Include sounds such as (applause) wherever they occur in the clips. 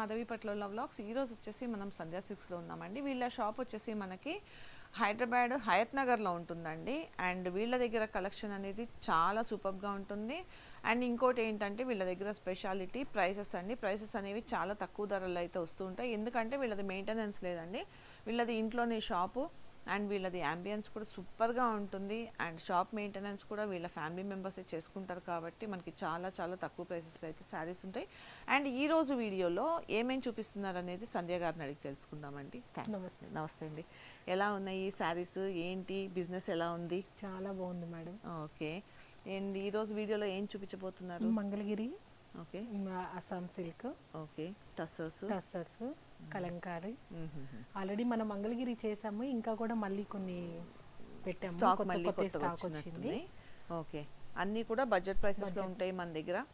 మాధవి పట్ల వ్లాగ్స్ ఈ వచ్చేసి మనం సంధ్యా సిక్స్లో ఉన్నామండి. వీళ్ళ షాప్ వచ్చేసి మనకి హైదరాబాద్ హయత్ నగర్లో ఉంటుందండి. అండ్ వీళ్ళ దగ్గర కలెక్షన్ అనేది చాలా సూపర్గా ఉంటుంది. అండ్ ఇంకోటి ఏంటంటే వీళ్ళ దగ్గర స్పెషాలిటీ ప్రైసెస్ అండి. ప్రైసెస్ అనేవి చాలా తక్కువ ధరలు అయితే వస్తూ ఉంటాయి. ఎందుకంటే వీళ్ళది మెయింటెనెన్స్ లేదండి. వీళ్ళది ఇంట్లోనే షాపు అండ్ వీళ్ళది అంబియన్స్ కూడా సూపర్గా ఉంటుంది. అండ్ షాప్ మెయింటెనెన్స్ కూడా వీళ్ళ ఫ్యామిలీ మెంబర్సే చేసుకుంటారు కాబట్టి మనకి చాలా చాలా తక్కువ ప్రైసెస్లో అయితే శారీస్ ఉంటాయి. అండ్ ఈ రోజు వీడియోలో ఏమేమి చూపిస్తున్నారు అనేది సంధ్య గారిని అడిగి తెలుసుకుందామండి. నమస్తే. నమస్తే అండి. ఎలా ఉన్నాయి ఈ శారీస్ ఏంటి? బిజినెస్ ఎలా ఉంది? చాలా బాగుంది మేడం. ఓకే. అండ్ ఈ రోజు వీడియోలో ఏం చూపించబోతున్నారు? Mangalagiri okay. Assam silk okay. Tussars. Tussars kalamkari. Already మనం మంగళగిరి చేసాము ఇంకా కూడా మళ్ళీ కొన్ని పెట్టాము స్టాక్ మళ్ళీ స్టాక్ వచ్చింది. ఓకే. అన్నీ కూడా బడ్జెట్ ప్రైసెస్లో ఉంటాయి మన దగ్గర.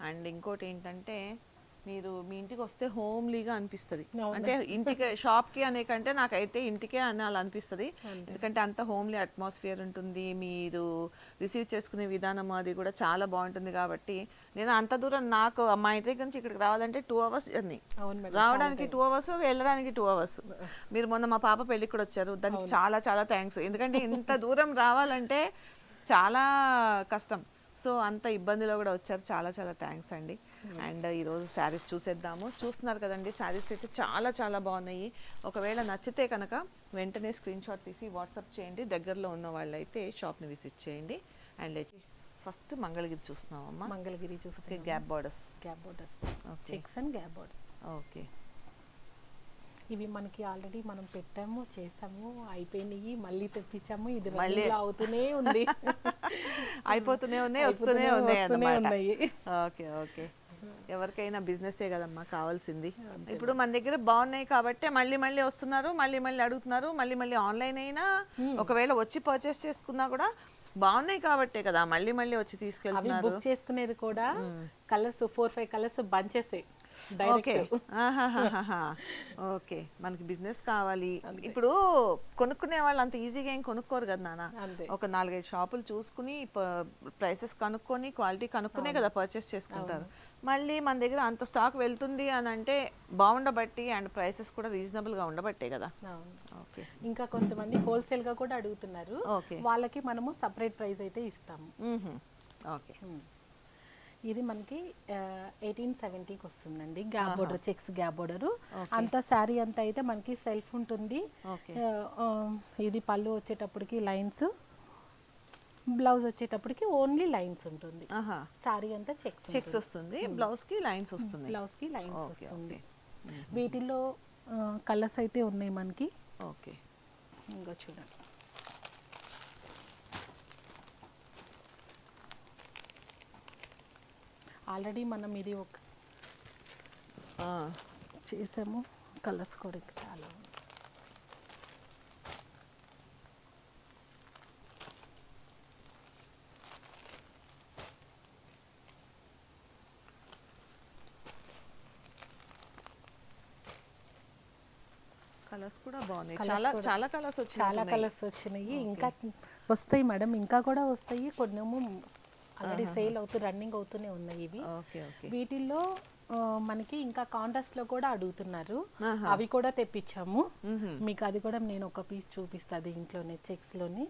అండ్ ఇంకోటి ఏంటంటే మీరు మీ ఇంటికి వస్తే హోమ్లీగా అనిపిస్తుంది? అంటే ఇంటికి షాప్కి అనే కంటే నాకైతే ఇంటికే అనాలి అనిపిస్తుంది. ఎందుకంటే అంత హోమ్లీ అట్మాస్ఫియర్ ఉంటుంది. మీరు రిసీవ్ చేసుకునే విధానం అది కూడా చాలా బాగుంటుంది కాబట్టి నేను అంత దూరం నాకు మా ఇంటి దగ్గర నుంచి ఇక్కడికి రావాలంటే టూ అవర్స్ జర్నీ. రావడానికి టూ అవర్స్ వెళ్ళడానికి టూ అవర్స్. మీరు మొన్న మా పాప పెళ్ళికి కూడా వచ్చారు. దానికి చాలా చాలా థ్యాంక్స్ ఎందుకంటే ఇంత దూరం రావాలంటే చాలా కష్టం. సో అంత ఇబ్బందిలో కూడా వచ్చారు. చాలా చాలా థ్యాంక్స్ అండి. అండ్ ఈరోజు శారీస్ చూసేద్దాము. చూస్తున్నారు కదండి శారీస్ అయితే చాలా చాలా బాగున్నాయి. ఒకవేళ నచ్చితే కనుక వెంటనే స్క్రీన్ షాట్ తీసి వాట్సాప్ చేయండి. దగ్గరలో ఉన్న వాళ్ళైతే షాప్ని విజిట్ చేయండి. అండ్ ఫస్ట్ మంగళగిరి చూస్తున్నామమ్మా మంగళగిరి చూస్తే gap borders. Gap borders. Okay. Checks and gap border okay. ఇవి మనకి ఆల్రెడీ మనం పెట్టాము చేసాము అయిపోయినాయి మళ్ళీ తెప్పించాము. ఇది మళ్ళీ- అవుతూనే ఉంది. (laughs) అయిపోతూనే ఉన్నాయి వస్తూనే ఉన్నాయి. Okay okay. ఎవరికైనా బిజినెసే కదమ్మా కావాల్సింది. ఇప్పుడు మన దగ్గర బాగున్నాయి కాబట్టి మళ్ళీ మళ్ళీ వస్తున్నారు మళ్ళీ మళ్ళీ అడుగుతున్నారు మళ్ళీ మళ్ళీ ఆన్లైన్ అయినా ఒకవేళ వచ్చి పర్చేస్ చేసుకున్నా కూడా బాగున్నాయి కాబట్టే కదా మళ్ళీ మళ్ళీ వచ్చి తీసుకెళ్తున్నారు. బుక్ చేసుకునేది కూడా colours four five colours bunches okay. Okay. మనకి బిజినెస్ కావాలి. ఇప్పుడు కొనుక్కునే వాళ్ళు అంత ఈజీగా ఏం కొనుక్కోరు కదా నాన్న. ఒక నాలుగైదు షాపులు చూసుకుని ప్రైసెస్ కనుక్కొని క్వాలిటీ కనుక్కునే కదా పర్చేస్ చేసుకుంటారు. మళ్ళీ మన దగ్గర అంత స్టాక్ వెళ్తుంది అని అంటే బాగుండబట్టి అండ్ ప్రైసెస్ కూడా రీజనబుల్గా ఉండబట్టే కదా. ఓకే ఇంకా కొంతమంది హోల్సేల్గా కూడా అడుగుతున్నారు. ఓకే వాళ్ళకి మనము సపరేట్ ప్రైస్ అయితే ఇస్తాము. ఓకే. ఇది మనకి ఎయిటీన్ సెవెంటీకి వస్తుందండి. Gap border checks gap border అంత శారీ అంతా అయితే మనకి సెల్ఫ్ ఉంటుంది. ఇది పళ్ళు వచ్చేటప్పటికి లైన్స్ బ్లౌజ్ వచ్చేటప్పటికి ఓన్లీ లైన్స్ ఉంటుంది. ఆహా. శారీ అంతా చెక్స్ చెక్స్ వస్తుంది. బ్లౌజ్కి లైన్స్ వస్తుంది. బ్లౌజ్కి లైన్స్ వస్తుంది. వీటిల్లో కలర్స్ అయితే ఉన్నాయి మనకి. ఓకే. ఇంకా చూడండి. ఆల్రెడీ మనం ఇది ఒక చేసాము. కలర్స్ కూడా చాలా ఉన్నాయి. కలర్స్ కూడా బాగున్నాయి. చాలా చాలా కలర్స్ వచ్చాయి చాలా కలర్స్ వచ్చినాయి. ఇంకా వస్తాయి మేడం. ఇంకా కూడా వస్తాయి. కొన్నేమో ఆల్రెడీ సేల్ అవుతూ రన్నింగ్ అవుతూనే ఉన్నాయి ఇవి. వీటిల్లో మనకి ఇంకా కాంట్రాస్ట్లో కూడా అడుగుతున్నారు. అవి కూడా తెప్పించాము. మీకు అది కూడా నేను ఒక పీస్ చూపిస్తాను ఇంట్లోనే చెక్స్లోని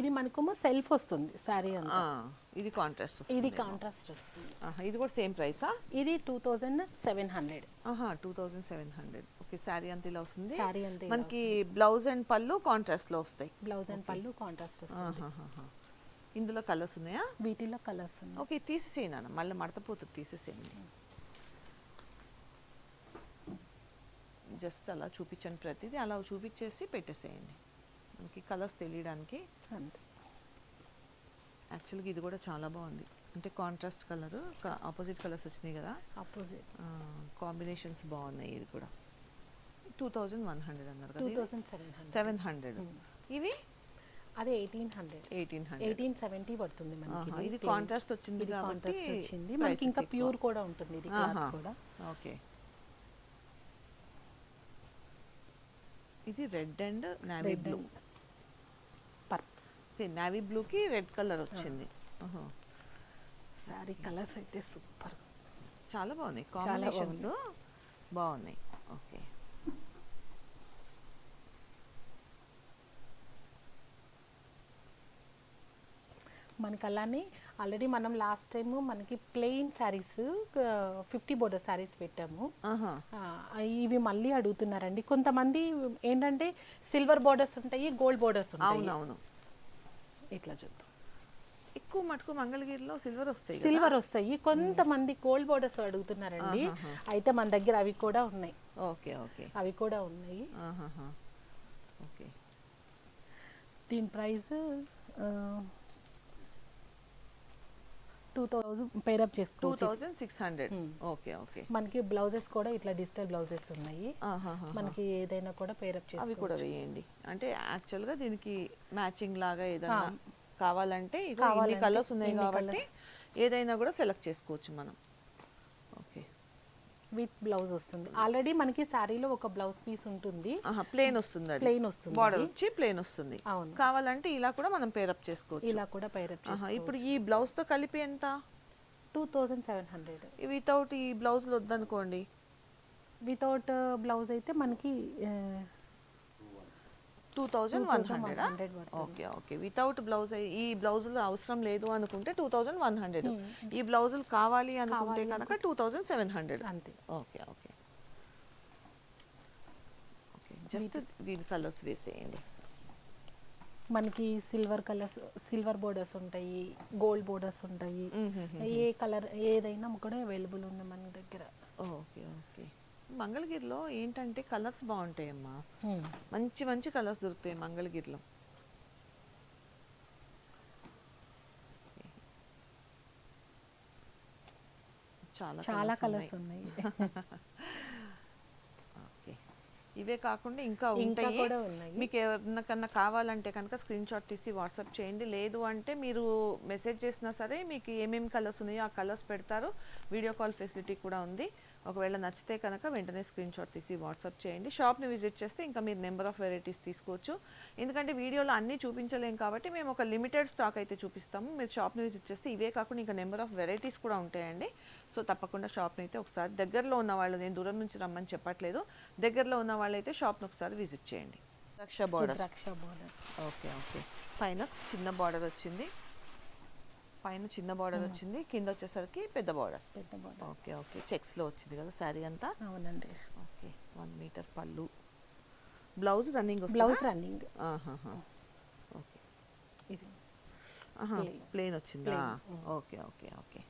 ఇది మనకేమో సెల్ఫ్ వస్తుంది సారీ ఇది కాంట్రాస్ట్ ఇది కాంట్రాస్ట్ వస్తుంది. ఇది కూడా సేమ్ ప్రైసా ఇది టూ థౌజండ్ సెవెన్ హండ్రెడ్ ఆహా two thousand seven hundred okay sari అంత ఇలా వస్తుంది. శారీ అంతా ఇలా మనకి బ్లౌజ్ అండ్ పళ్ళు కాంట్రాస్ట్లో వస్తాయి. బ్లౌజ్ అండ్ పళ్ళు కాంట్రాస్ట్. ఇందులో కలర్స్ ఉన్నాయా? వీటిలో కలర్స్ ఉన్నాయి. ఓకే తీసేసేయండి అన్న మళ్ళీ మడతపోతుంది తీసేసేయండి. జస్ట్ అలా చూపించండి ప్రతిదీ. అలా చూపించేసి పెట్టేసేయండి. మనకి కలర్స్ తెలియడానికి అంతే. యాక్చువల్గా ఇది కూడా చాలా బాగుంది. అంటే కాంట్రాస్ట్ కలర్ ఆపోజిట్ కలర్స్ వచ్చినాయి కదా? ఆపోజిట్. కాంబినేషన్స్ బాగున్నాయి ఇది కూడా. టూ థౌజండ్ వన్ హండ్రెడ్ అన్నారు కదా సెవెన్ హండ్రెడ్. ఇవి? అదే eighteen hundred. Eighteen hundred. Eighteen seventy పడుతుంది మనకి ఇది. కాంట్రాస్ట్ వచ్చింది కాబట్టి వచ్చింది. మనకి ఇంకా. ప్యూర్ కూడా ఉంటుంది ఇది. కూడా. ఓకే. ఇది red and navy blue. Okay navy బ్లూకి రెడ్ కలర్ వచ్చింది. శారీ కలర్స్ అయితే సూపర్. చాలా బాగున్నాయి. కాంబినేషన్స్ బాగున్నాయి. ఓకే. మనకి అలానే ఆల్రెడీ మనం లాస్ట్ టైం మనకి plain saris fifty border saris పెట్టాము. ఇవి మళ్ళీ అడుగుతున్నారండి. కొంతమంది ఏంటంటే సిల్వర్ బోర్డర్స్ ఉంటాయి గోల్డ్ బోర్డర్స్ ఉంటాయి. అవునవును. ఇట్లా చూద్దాం ఎక్కువ మటుకు మంగళగిరిలో సిల్వర్ వస్తాయి? సిల్వర్ వస్తాయి. కొంతమంది గోల్డ్ బోర్డర్స్ అడుగుతున్నారండి. అయితే మన దగ్గర అవి కూడా ఉన్నాయి. Okay okay. అవి కూడా ఉన్నాయి. ఓకే. దీని ప్రైస్ టూ థౌజండ్ పేరప్ టూ చేసుకోవచ్చు thousand six hundred. Okay okay. మనకి బ్లౌజెస్ కూడా ఇట్లా డిజిటల్ బ్లౌజెస్ ఉన్నాయి. మనకి ఏదైనా కూడా పేరప్ అవి చేసుకోవచ్చు. కూడా వేయండి. అంటే యాక్చువల్గా దీనికి మ్యాచింగ్ లాగా ఏదైనా. కావాలంటే కావాలంటే కలర్స్ ఉన్నాయి కాబట్టి ఏదైనా కూడా సెలెక్ట్ చేసుకోవచ్చు మనం. విత్ బ్లౌజ్ వస్తుంది. ఆల్రెడీ మనకి శారీలో ఒక బ్లౌజ్ పీస్ ఉంటుంది. ప్లేన్ వస్తుంది ప్లెయిన్ వస్తుంది బార్డర్ వచ్చి ప్లేన్ వస్తుంది. అవును. కావాలంటే ఇలా కూడా మనం పేరప్ చేసుకోవచ్చు. ఇలా కూడా పేరప్ ఇప్పుడు ఈ బ్లౌజ్తో కలిపి ఎంత? Two thousand seven hundred without ఈ బ్లౌజ్ వద్దనుకోండి. వితౌట్ బ్లౌజ్ అయితే మనకి two thousand one 2100 hundred. Okay okay without blouse ఈ బ్లౌజులు అవసరం లేదు అనుకుంటే టూ థౌజండ్ వన్ హండ్రెడ్ ఈ బ్లౌజులు కావాలి అనుకుంటే కనుక టూ థౌజండ్ సెవెన్ హండ్రెడ్ అంతే. ఓకే ఓకే జస్ట్ దీని కలర్స్ వేసేయండి. మనకి సిల్వర్ కలర్స్ సిల్వర్ బోర్డర్స్ ఉంటాయి గోల్డ్ బోర్డర్స్ ఉంటాయి. మ్మ్. ఏ కలర్ ఏదైనా కూడా అవైలబుల్ ఉంది మన దగ్గర. ఓకే ఓకే మంగళగిరిలో ఏంటంటే కలర్స్ బాగుంటాయమ్మా. మంచి మంచి కలర్స్ దొరుకుతాయి మంగళగిరిలో. చాలా చాలా కలర్స్ ఉన్నాయి. (laughs) ఓకే. ఇవే కాకుండా ఇంకా ఉంటాయి. కూడా ఉన్నాయి. మీకు ఎవరికన్నా కావాలంటే కనుక స్క్రీన్ షాట్ తీసి వాట్సాప్ చేయండి. లేదు అంటే మీరు మెసేజ్ చేసినా సరే మీకు ఏమేమి కలర్స్ ఉన్నాయో ఆ కలర్స్ పెడతారు. వీడియో కాల్ ఫెసిలిటీ కూడా ఉంది. ఒకవేళ నచ్చితే కనుక వెంటనే స్క్రీన్ షాట్ తీసి వాట్సాప్ చేయండి. షాప్ని విజిట్ చేస్తే ఇంకా మీరు నెంబర్ ఆఫ్ వెరైటీస్ తీసుకోవచ్చు. ఎందుకంటే వీడియోలో అన్నీ చూపించలేం కాబట్టి మేము ఒక లిమిటెడ్ స్టాక్ అయితే చూపిస్తాము. మీరు షాప్ని విజిట్ చేస్తే ఇవే కాకుండా ఇంకా నెంబర్ ఆఫ్ వెరైటీస్ కూడా ఉంటాయండి. సో తప్పకుండా షాప్ని అయితే ఒకసారి దగ్గరలో ఉన్న వాళ్ళు నేను దూరం నుంచి రమ్మని చెప్పట్లేదు. దగ్గరలో ఉన్న వాళ్ళు అయితే షాప్ని ఒకసారి విజిట్ చేయండి. రక్ష బార్డర్. ద్రాక్ష బోర్డర్. Okay okay. పైన చిన్న బార్డర్ వచ్చింది. పైన చిన్న బార్డర్ వచ్చింది కింద వచ్చేసరికి పెద్ద బార్డర్ పెద్ద బోర్డర్ ఓకే ఓకే. చెక్స్లో వచ్చింది కదా శారీ అంతా? అవునండి. ఓకే వన్ మీటర్ పళ్ళు. Blouse running blouse running. Okay. ఇది. ప్లేన్ వచ్చిందా. Okay okay okay.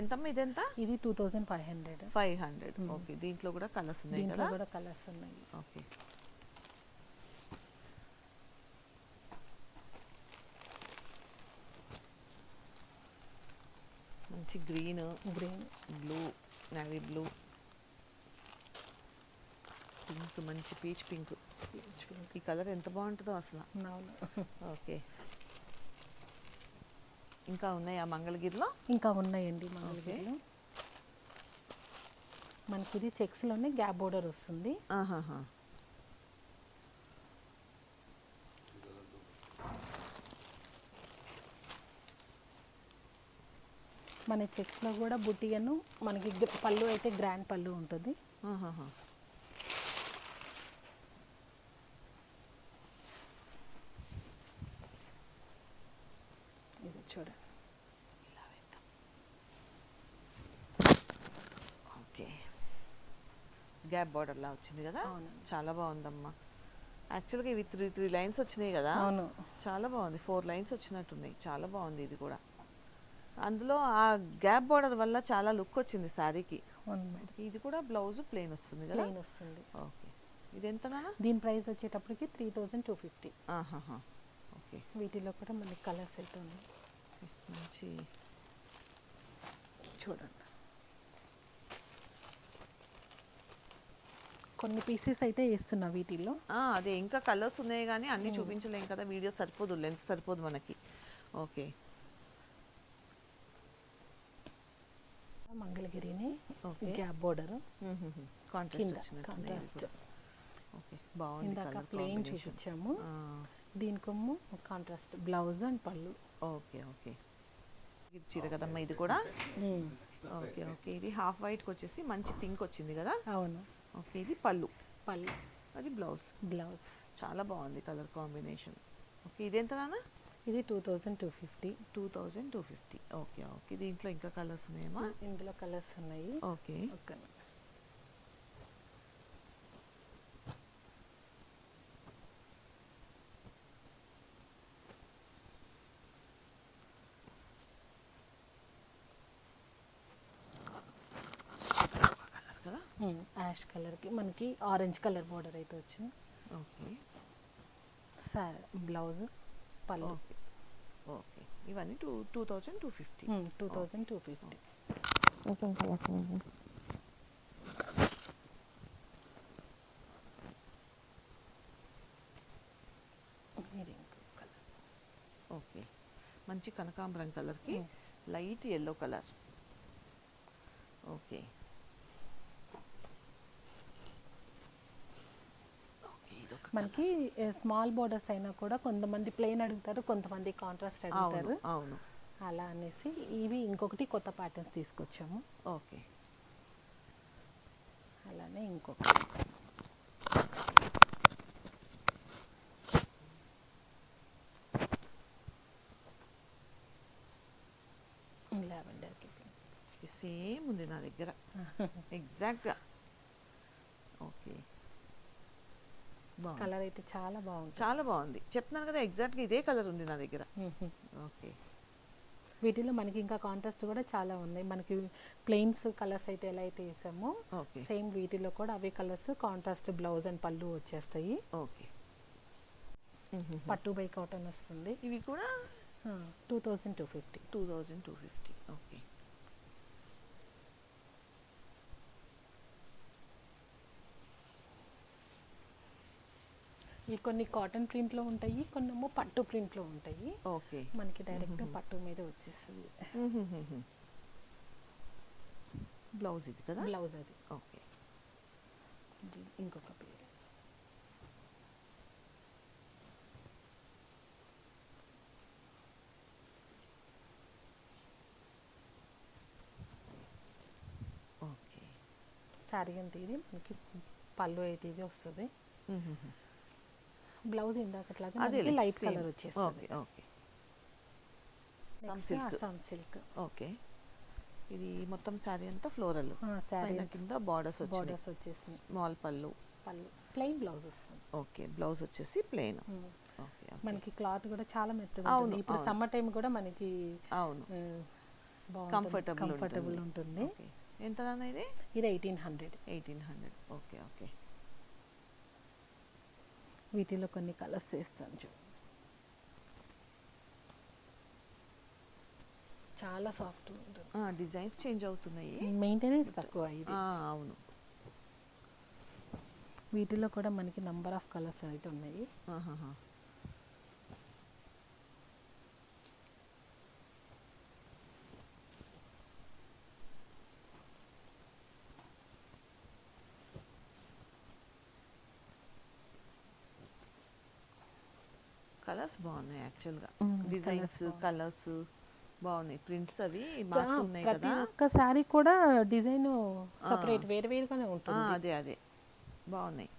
ఎంతమ్మా ఇదెంత? ఇది two thousand five hundred. Five hundred. Okay దీంట్లో కూడా కలర్స్ ఉన్నాయి కదా? కూడా కలర్స్ ఉన్నాయి. ఓకే. మంచి green green blue navy blue pink మంచి పీచ్ పింక్ ఈ కలర్ ఎంత బాగుంటుందో అసలు. ఓకే ఇంకా ఉన్నాయా మంగళగిరిలో? ఇంకా ఉన్నాయండి మంగళగిరిలో. మనకి ఇది చెక్స్లోనే గ్యాప్ బోర్డర్ వస్తుంది. ఆహాహా. మన చెక్స్లో కూడా బుట్టియను మనకి పళ్ళు అయితే గ్రాండ్ పళ్ళు ఉంటుంది. ఇది చూడండి. ఓకే. గ్యాప్ బార్డర్ లా వచ్చింది కదా. చాలా బాగుందమ్మా. యాక్చువల్గా ఇవి త్రీ త్రీ లైన్స్ వచ్చినాయి కదా? అవును. చాలా బాగుంది. ఫోర్ లైన్స్ వచ్చినట్టున్నాయి. చాలా బాగుంది ఇది కూడా. అందులో ఆ గ్యాప్ బార్డర్ వల్ల చాలా లుక్ వచ్చింది మేడం. ఇది కూడా బ్లౌజ్ ప్లెయిన్ వస్తుంది కదా? ప్లెయిన్ వస్తుంది. ఓకే. ఇది ఎంతనా? దీని ప్రైస్ వచ్చేటప్పటికి three thousand two fifty okay. వీటిలో కూడా మనకి కలర్స్ ఓకే. మంచి. చూడండి. కొన్ని పీసెస్ అయితే వేస్తున్నా వీటిల్లో. అదే. ఇంకా కలర్స్ ఉన్నాయి కానీ అన్ని చూపించలేం కదా. వీడియో సరిపోదు. లెన్స్ సరిపోదు మనకి. ఓకే. మంగళగిరిని. ఓకే. Gap border. కాంట్రాస్ట్ ఇందాక ప్లెయిన్ చూపించాము దీనికొమ్ము కాంట్రాస్ట్ బ్లౌజ్ అండ్ పళ్ళు. Okay okay. ఇది చీర కదమ్మా ఇది కూడా? Okay okay. ఇది హాఫ్ వైట్కి వచ్చేసి మంచి పింక్ వచ్చింది కదా? అవును. ఓకే ఇది పళ్ళు. పళ్ళు. అది బ్లౌజ్ బ్లౌజ్ చాలా బాగుంది కలర్ కాంబినేషన్ ఓకే ఇది ఎంత నాన్న? ఇది two thousand two fifty two thousand two fifty okay okay దీంట్లో ఇంకా కలర్స్ ఉన్నాయమ్మా? ఇందులో కలర్స్ ఉన్నాయి. ఓకే ఓకే యాష్ కలర్కి మనకి ఆరెంజ్ కలర్ బార్డర్ అయితే వచ్చింది. ఓకే సార్ బ్లౌజ్ పళ్ళు. ఓకే. ఇవన్నీ two two thousand two fifty. Two thousand two fifty. ఇంకో కలర్ ఓకే. మంచి కనకాంబరం కలర్కి. Light yellow colour. Okay okay ఇదొక మనకి స్మాల్ బోర్డర్స్ అయినా కూడా కొంతమంది ప్లెయిన్ అడుగుతారు కొంతమంది కాంట్రాస్ట్ అడుగుతారు. అవును. అలా అనేసి ఇవి ఇంకొకటి కొత్త ప్యాటర్న్స్ తీసుకొచ్చాము. ఓకే. అలానే ఇంకొకటి లావెండర్కి సేమ్ ఉంది నా దగ్గర. (laughs) ఎగ్జాక్ట్గా ఓకే. కలర్ అయితే చాలా బాగుంటుంది చాలా బాగుంది. చెప్తున్నాను కదా ఎగ్జాక్ట్గా ఇదే కలర్ ఉంది నా దగ్గర. ఓకే వీటిలో మనకి ఇంకా కాంట్రాస్ట్ కూడా చాలా ఉన్నాయి. మనకి ప్లెయిన్స్ కలర్స్ అయితే ఎలా అయితే వేసామో సేమ్ వీటిలో కూడా అవే కలర్స్ కాంట్రాస్ట్ బ్లౌజ్ అండ్ పళ్ళు వచ్చేస్తాయి. ఓకే (laughs) పట్టు బై కాటన్ వస్తుంది. ఇవి కూడా two thousand two fifty two thousand two fifty okay ఈ కొన్ని కాటన్ ప్రింట్లో ఉంటాయి కొన్ని ఏమో పట్టు ప్రింట్లో ఉంటాయి. ఓకే. మనకి డైరెక్ట్ పట్టు మీద వచ్చేస్తుంది బ్లౌజ్ ఇది కదా? బ్లౌజ్ అది. ఓకే. ఇంకొక పేరు. ఓకే. శారీ అంతా ఇది మనకి పళ్ళు అయితే ఇది వస్తుంది. బ్లౌజ్ ఇందాకట్లాగా అదే లైట్ కలర్ వచ్చేస్తుంది. Okay okay. Silk okay. ఇది మొత్తం శారీ అంతా ఫ్లోరల్. శారీ పైన కింద బార్డర్స్ బార్డర్స్ వచ్చేసింది స్మాల్ పళ్ళు. పళ్ళు. ప్లెయిన్ బ్లౌజ్ వస్తుంది. ఓకే బ్లౌజ్ వచ్చేసి ప్లెయిన్ మనకి క్లాత్ కూడా చాలా మెత్తగా ఉంటుంది. ఇప్పుడు. సమ్మర్ టైం కూడా మనకి అవును. కంఫర్టబుల్ కంఫర్టబుల్ ఉంటుంది. ఎంత ఇది? ఇది eighteen hundred eighteen hundred okay okay. వీటిలో కొన్ని కలర్స్ చేస్తాను చూ. చాలా సాఫ్ట్ ఉంటుంది. డిజైన్స్ చేంజ్ అవుతున్నాయి. మెయింటెనెన్స్ తక్కువ ఇది. ఆ, అవును. వీటిలో కూడా మనకి నంబర్ ఆఫ్ కలర్స్ అయితే ఉన్నాయి. కలర్స్ బాగున్నాయి యాక్చువల్గా. డిజైన్స్ కలర్స్ బాగున్నాయి. ప్రింట్స్ అవి మారుతున్నాయి కదా. ఒక్క శారీ కూడా డిజైన్ సపరేట్ వేరు వేరుగానే ఉంటుంది. అదే అదే. బాగున్నాయి.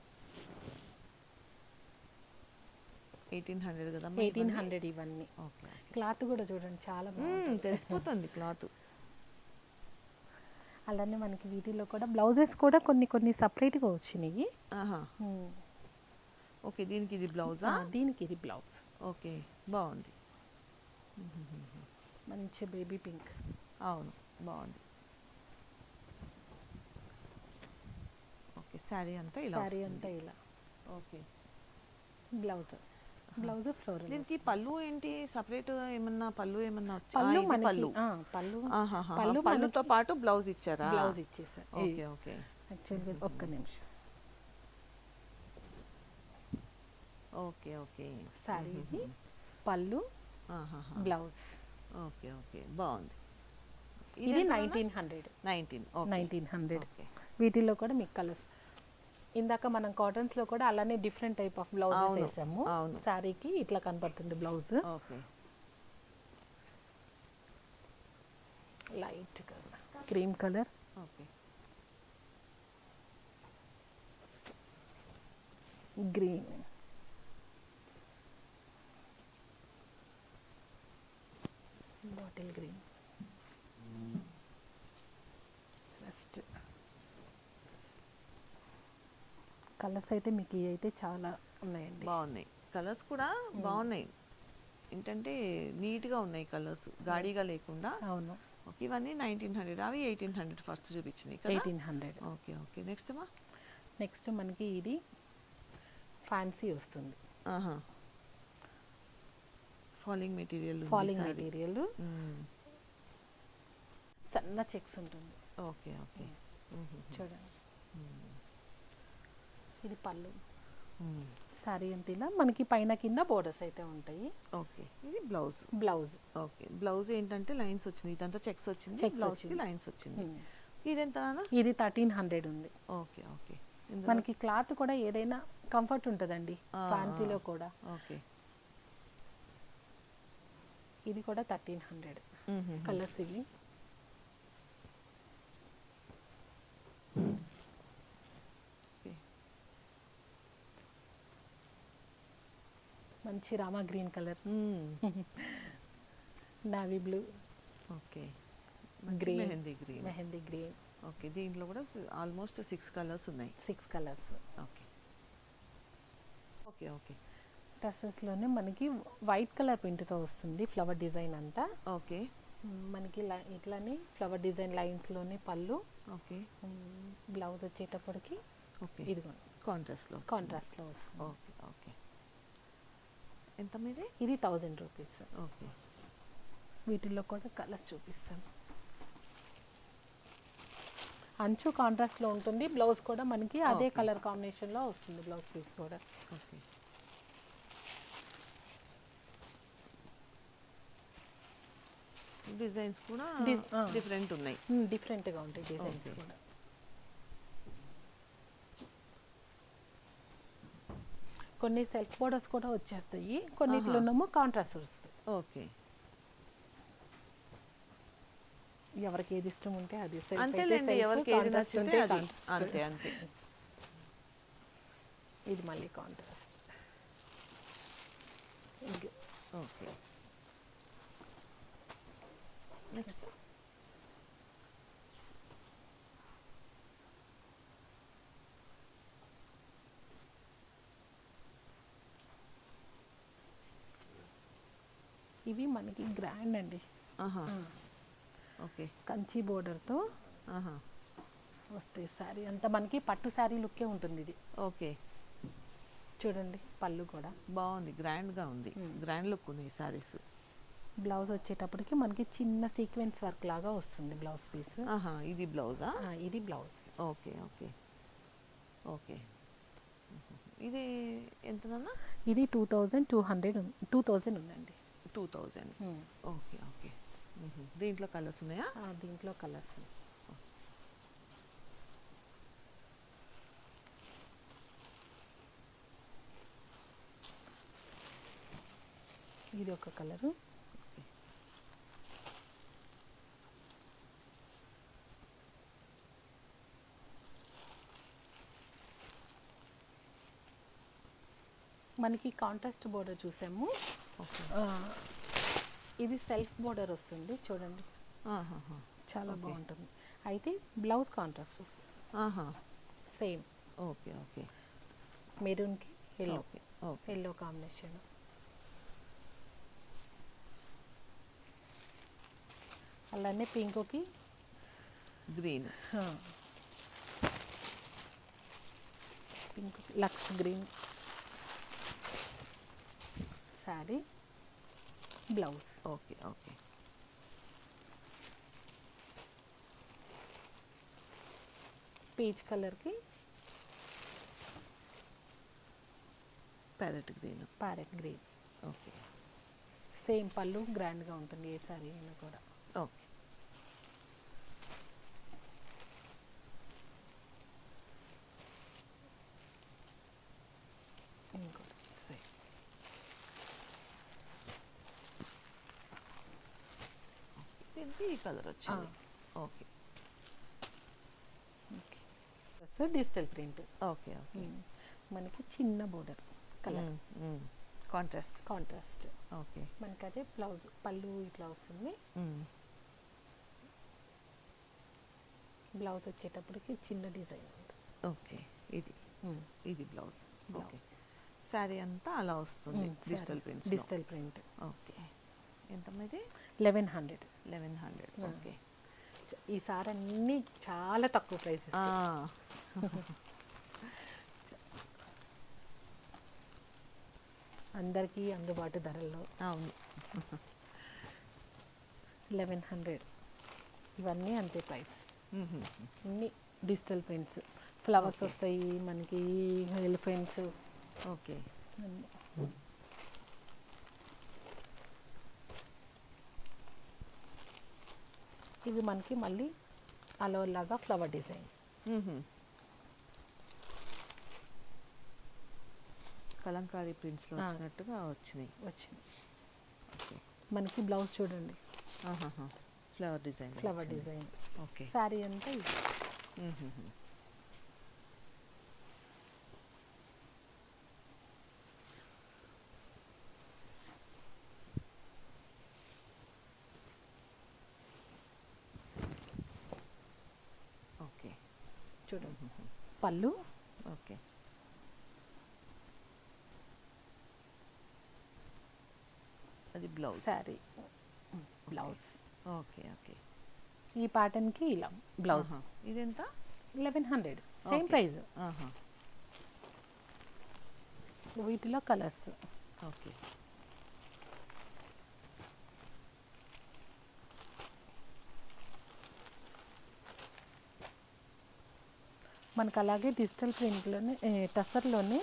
ఎయిటీన్ హండ్రెడ్ కదా ఎయిటీన్ హండ్రెడ్ ఇవన్నీ. ఓకే క్లాత్ కూడా చూడండి చాలా తెలిసిపోతుంది క్లాత్. (laughs) అలానే మనకి వీటిలో కూడా బ్లౌజెస్ కూడా కొన్ని కొన్ని సపరేట్గా వచ్చినాయి. ఓకే దీనికి ఇది బ్లౌజా? దీనికి ఇది బ్లౌజ్. ఓకే బాగుంది. మంచి బేబీ పింక్. అవును బాగుంది. ఓకే శారీ అంతా ఇలా శారీ. అంతా ఇలా. ఓకే. బ్లౌజ్. బ్లౌజ్ ఫ్లోరల్ దీనికి పళ్ళు ఏంటి? సపరేట్ ఏమన్నా పళ్ళు ఏమన్నా పళ్ళు పళ్ళు. పళ్ళు పళ్ళుతో పాటు బ్లౌజ్ ఇచ్చారా? బ్లౌజ్ ఇచ్చేసారు ఓకే ఓకే. యాక్చువల్గా ఒక్క నిమిషం. Okay okay. శారీ ఇది పళ్ళు. బ్లౌజ్. Okay okay. బాగుంది. ఇది nineteen hundred. Nineteen nineteen hundred. Okay. వీటిలో కూడా మీకు కలర్స్. ఇందాక మనం కాటన్స్లో కూడా అలానే డిఫరెంట్ టైప్ ఆఫ్ బ్లౌజెస్ అవును, వేసాము. శారీకి ఇట్లా కనపడుతుంది blouse. Okay. Light colour. Cream colour. Okay. Green. Bottle green. First colours అయితే మీకు ఇవి అయితే చాలా ఉన్నాయండి. బాగున్నాయి. కలర్స్ కూడా బాగున్నాయి. ఏంటంటే నీట్గా ఉన్నాయి కలర్స్ గాడిగా లేకుండా. అవును. ఓకే ఇవన్నీ నైన్టీన్ హండ్రెడ్ అవి eighteen hundred first చూపించినాయి eighteen hundred okay okay. Next మా? నెక్స్ట్ మనకి ఇది ఫ్యాన్సీ వస్తుంది. ఆహా. Falling material falling material Hmm. సన్న చెక్స్ ఉంటుంది. ఓకే ఓకే చూడండి. ఇది పళ్ళు. Hmm. శారీ అంతా ఇలా మనకి పైన కింద బోర్డర్స్ అయితే ఉంటాయి. ఓకే ఇది బ్లౌజ్ బ్లౌజ్ ఓకే బ్లౌజ్ ఏంటంటే లైన్స్ వచ్చింది. ఇదంతా చెక్స్ వచ్చింది. బ్లౌజ్. లైన్స్ వచ్చింది. ఇదెంత నాన్న? ఇది థర్టీన్ హండ్రెడ్ ఉంది. ఓకే ఓకే మనకి క్లాత్ కూడా ఏదైనా కంఫర్ట్ ఉంటుందండి. ఫ్యాన్సీలో. కూడా. ఓకే ఇది కూడా థర్టీన్ హండ్రెడ్. కలర్స్ ఇవి. మంచి Rama green colour. Navy blue. Okay. Green. Mehndi green. Mehndi green. Okay. దీంట్లో కూడా ఆల్మోస్ట్ సిక్స్ కలర్స్ ఉన్నాయి. Six colours. Okay. Okay okay. డ్రెస్సెస్లోనే మనకి వైట్ కలర్ ప్రింట్తో వస్తుంది ఫ్లవర్ డిజైన్ అంతా. ఓకే. మనకి ఇట్లానే ఫ్లవర్ డిజైన్ లైన్స్లోనే పళ్ళు ఓకే. బ్లౌజ్ వచ్చేటప్పటికి ఓకే. ఇదిగో. కాంట్రాస్ట్లో కాంట్రాస్ట్లో వస్తుంది. Okay okay. ఎంత మీది? ఇది థౌజండ్ రూపీస్ ఓకే. వీటిల్లో కూడా కలర్స్ చూపిస్తాను. అంచు కాంట్రాస్ట్లో ఉంటుంది బ్లౌజ్ కూడా మనకి అదే. కలర్ కాంబినేషన్లో వస్తుంది బ్లౌజ్ పీస్ కూడా. ఓకే. డిజైన్స్ కూడా. డిఫరెంట్ ఉన్నాయి. డిఫరెంట్గా ఉంటాయి డిజైన్స్. కూడా. కొన్ని సెల్ఫ్ బోర్డర్స్ కూడా వచ్చేస్తాయి కొన్నిట్లోనేమో కాంట్రాస్ట్ వస్తాయి. ఓకే. ఎవరికి ఏది ఇష్టం ఉంటే అది అంతేలేండి ఎవరికి ఏది నచ్చితే అది. అంతే అంతే. ఇది మళ్ళీ కాంట్రాస్ట్. ఓకే. నెక్స్ట్ ఇవి మనకి గ్రాండ్ అండి. ఆహా. ఓకే. కంచి బోర్డర్తో ఆహా. వస్తాయి శారీ అంతా మనకి పట్టు శారీ లుక్కే ఉంటుంది ఇది. ఓకే. చూడండి పళ్ళు కూడా. బాగుంది గ్రాండ్గా ఉంది. గ్రాండ్ లుక్ ఉన్నాయి సారీస్ బ్లౌజ్ వచ్చేటప్పటికి మనకి చిన్న సీక్వెన్స్ వర్క్ లాగా వస్తుంది బ్లౌజ్ పీస్. ఆహా ఇది బ్లౌజా? ఇది బ్లౌజ్. Okay okay. ఓకే. ఇది ఎంతనన్నా ఇది two thousand two hundred two thousand ఉందండి. Two thousand. ఉమ్. Okay okay. దీంట్లో కలర్స్ ఉన్నాయా? దీంట్లో కలర్స్. ఇది ఒక కలరు. మనకి కాంట్రాస్ట్ బోర్డర్ చూసాము. ఇది సెల్ఫ్ బోర్డర్ వస్తుంది చూడండి. చాలా. బాగుంటుంది. అయితే బ్లౌజ్ కాంట్రాస్ట్ వస్తుంది. ఆహా. Same okay okay. మెరూన్కి yellow yellow combination అలానే పింక్కి green pink Lux green sari blouse. Okay okay. Peach కలర్కి parrot green parrot green. Okay. Same పళ్ళు గ్రాండ్గా ఉంటుంది ఏ శారీ అయినా కూడా ఓకే వచ్చేసి ఈ కలర్ వచ్చింది. Okay. Digital print. Okay okay. మనకి చిన్న border colour. Contrast. Contrast. Okay. మనకి అదే బ్లౌజ్ పళ్ళు ఇట్లా వస్తుంది. బ్లౌజ్ వచ్చేటప్పటికి చిన్న డిజైన్ ఓకే. ఇది. ఇది బ్లౌజ్. ఓకే. శారీ అంతా అలా వస్తుంది digital prints digital print. Okay. ఎంత ఇది? Eleven hundred. Eleven hundred. Okay. ఈసారి అన్ని చాలా తక్కువ ప్రైసెస్. అందరికీ అందుబాటు ధరల్లో. అవును. Eleven hundred. ఇవన్నీ అంతే ప్రైస్. అన్ని డిజిటల్ ప్రింట్స్ ఫ్లవర్స్. వస్తాయి మనకి ఎలిఫెంట్స్ ఓకే. ఇవి మనకి మళ్ళీ అలోలాగా ఫ్లవర్ డిజైన్. కలంకారీ ప్రింట్స్లో Ah. వచ్చినట్టుగా వచ్చినాయి. వచ్చింది మనకి బ్లౌజ్ చూడండి. Flower design flower design okay. Sari అంతా ఇది మ్మ్. ఓకే చూడండి పళ్ళు. ఓకే. అది blouse. Sari blouse. Okay okay. ఈ ప్యాటర్న్కి ఇలా బ్లౌజ్. ఇదెంత? Eleven hundred same. ప్రైస్. వీటిలో కలర్స్. ఓకే. మనకు అలాగే డిజిటల్ ప్రింట్లోనే టసర్లోనే.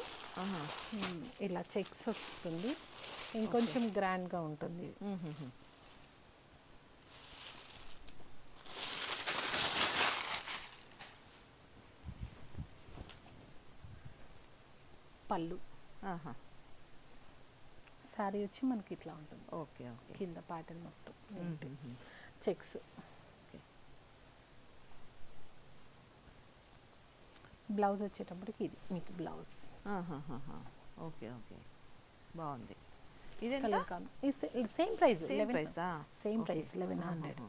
ఇలా చెక్స్ వస్తుంది ఇంకొంచెం గ్రాండ్గా ఉంటుంది. పళ్ళు. శారీ వచ్చి మనకి ఇట్లా ఉంటుంది ఓకే ఓకే కింద ప్యాటర్న్ మొత్తం. చెక్స్ బ్లౌజ్ వచ్చేటప్పటికి ఇది మీకు బ్లౌజ్. Okay okay. బాగుంది. ఇదెంత? కలర్ కాదు. Same price same ప్రైసా? Same price eleven hundred.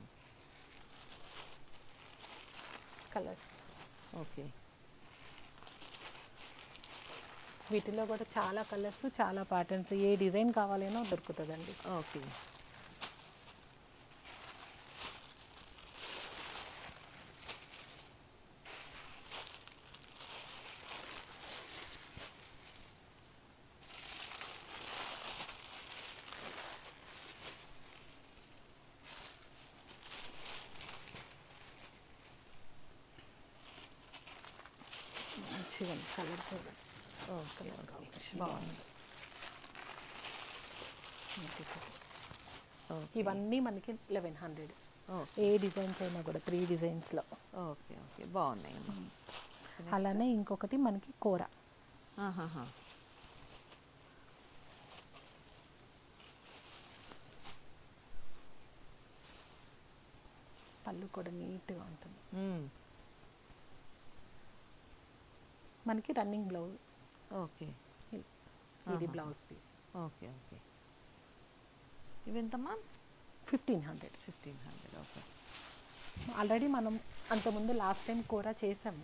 Colours. Okay. వీటిలో కూడా చాలా కలర్స్ చాలా ప్యాటర్న్స్ ఏ డిజైన్ కావాలనో దొరుకుతుందండి. ఓకే. మంచిగా కలర్ చూడండి ఓకే బాగుంది ఇవన్నీ మనకి లెవెన్ హండ్రెడ్ ఏ డిజైన్స్ అయినా కూడా త్రీ డిజైన్స్లో ఓకే ఓకే బాగున్నాయి అమ్మా. అలానే ఇంకొకటి మనకి కూర. పళ్ళు కూడా నీట్గా ఉంటుంది మ్మ్. మనకి రన్నింగ్ బ్లౌజ్ ఓకే. ఇది. Blouse piece okay okay. ఇవెంతమ్మా? Fifteen hundred fifteen hundred okay. Already మనం అంతకుముందు లాస్ట్ టైం కూర చేసాము.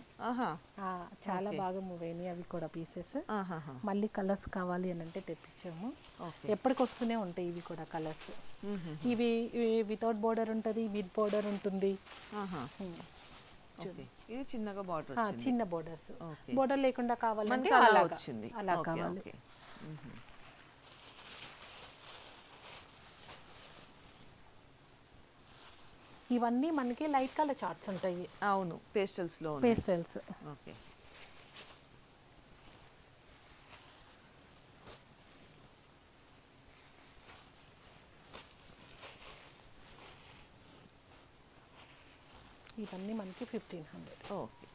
చాలా. బాగా మూవ్ అయినాయి అవి కూడా పీసెస్. మళ్ళీ కలర్స్ కావాలి అని అంటే తెప్పించాము. ఓకే. ఎప్పటికి వస్తూనే ఉంటాయి ఇవి కూడా కలర్స్. ఇవి వితౌట్ బోర్డర్ ఉంటుంది విత్ బోర్డర్ ఉంటుంది. ఇది చిన్నగా బార్డర్ చిన్న బోర్డర్స్ బోర్డర్ లేకుండా కావాలంటే అలా. వచ్చింది. అలా కావాలి. ఇవన్నీ మనకి లైట్ కలర్ చార్ట్స్ ఉంటాయి. అవును పేస్టల్స్లో. పేస్టల్స్. ఓకే. ఇవన్నీ మనకి ఫిఫ్టీన్ హండ్రెడ్ ఓకే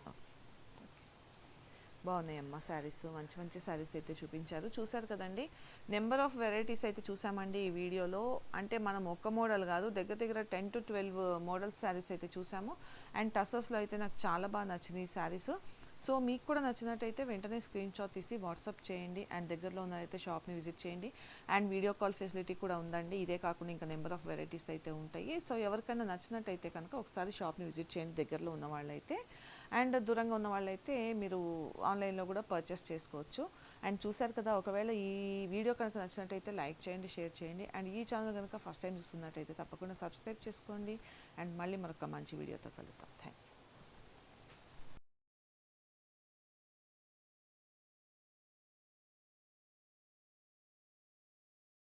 బాగున్నాయమ్మా శారీస్. మంచి మంచి శారీస్ అయితే చూపించారు. చూసారు కదండి? నెంబర్ ఆఫ్ వెరైటీస్ అయితే చూసామండి ఈ వీడియోలో. అంటే మనం ఒక్క మోడల్ కాదు దగ్గర దగ్గర ten to twelve model saris అయితే చూసాము. అండ్ టసస్లో అయితే నాకు చాలా బాగా నచ్చినాయి ఈ శారీస్. సో మీకు కూడా నచ్చినట్టయితే వెంటనే స్క్రీన్ షాట్ తీసి వాట్సాప్ చేయండి. అండ్ దగ్గరలో ఉన్నదైతే షాప్ని విజిట్ చేయండి. అండ్ వీడియో కాల్ ఫెసిలిటీ కూడా ఉందండి. ఇదే కాకుండా ఇంకా నెంబర్ ఆఫ్ వెరైటీస్ అయితే ఉంటాయి. సో ఎవరికైనా నచ్చినట్టయితే కనుక ఒకసారి షాప్ని విజిట్ చేయండి. దగ్గరలో ఉన్న వాళ్ళైతే. అండ్ దూరంగా ఉన్న వాళ్ళైతే మీరు ఆన్లైన్లో కూడా పర్చేస్ చేసుకోవచ్చు. అండ్ చూశారు కదా ఒకవేళ ఈ వీడియో కనుక నచ్చినట్టయితే లైక్ చేయండి షేర్ చేయండి. అండ్ ఈ ఛానల్ కనుక ఫస్ట్ టైం చూస్తున్నట్టయితే తప్పకుండా సబ్స్క్రైబ్ చేసుకోండి. అండ్ మళ్ళీ మరొక మంచి వీడియోతో కలుగుతాం థ్యాంక్ యూ